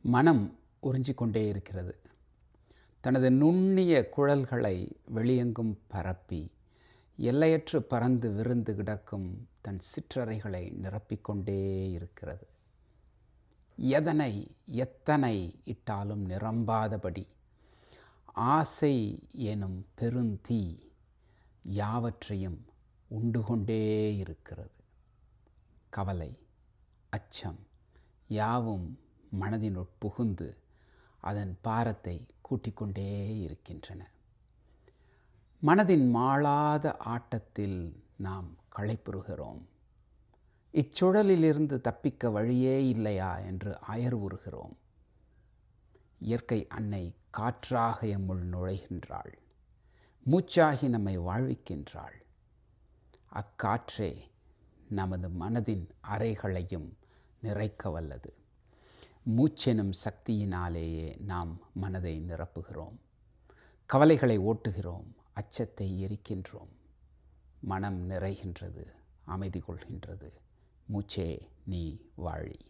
மனம் உறிஞ்சிக்கொண்டே இருக்கிறது. தனது நுண்ணிய குழல்களை வெளியெங்கும் பரப்பி எல்லையற்று பறந்து விருந்து கிடக்கும் தன் சிற்றறைகளை நிரப்பிக்கொண்டே இருக்கிறது. எதனை எத்தனை இட்டாலும் நிரம்பாதபடி ஆசை எனும் பெருந்தீ யாவற்றையும் உண்டு கொண்டே இருக்கிறது. கவலை அச்சம் யாவும் மனதினுட் புகுந்து அதன் பாரத்தை கூட்டிக்கொண்டே இருக்கின்றன. மனதின் மாளாத ஆட்டத்தில் நாம் களைப்புறுகிறோம் இச்சுழலிலிருந்து தப்பிக்க வழியே இல்லையா என்று அயர்வுறுகிறோம். இயற்கை அன்னை காற்றாக எம்முள் நுழைகின்றாள். மூச்சாகி நம்மை வாழ்விக்கின்றாள். அக்காற்றே நமது மனதின் அறைகளையும் நிறைக்க வல்லது. மூச்செனும் சக்தியினாலேயே நாம் மனதை நிரப்புகிறோம். கவலைகளை ஓட்டுகிறோம். அச்சத்தை எரிக்கின்றோம். மனம் நிறைகின்றது அமைதி கொள்கின்றது. மூச்சே நீ வாழி.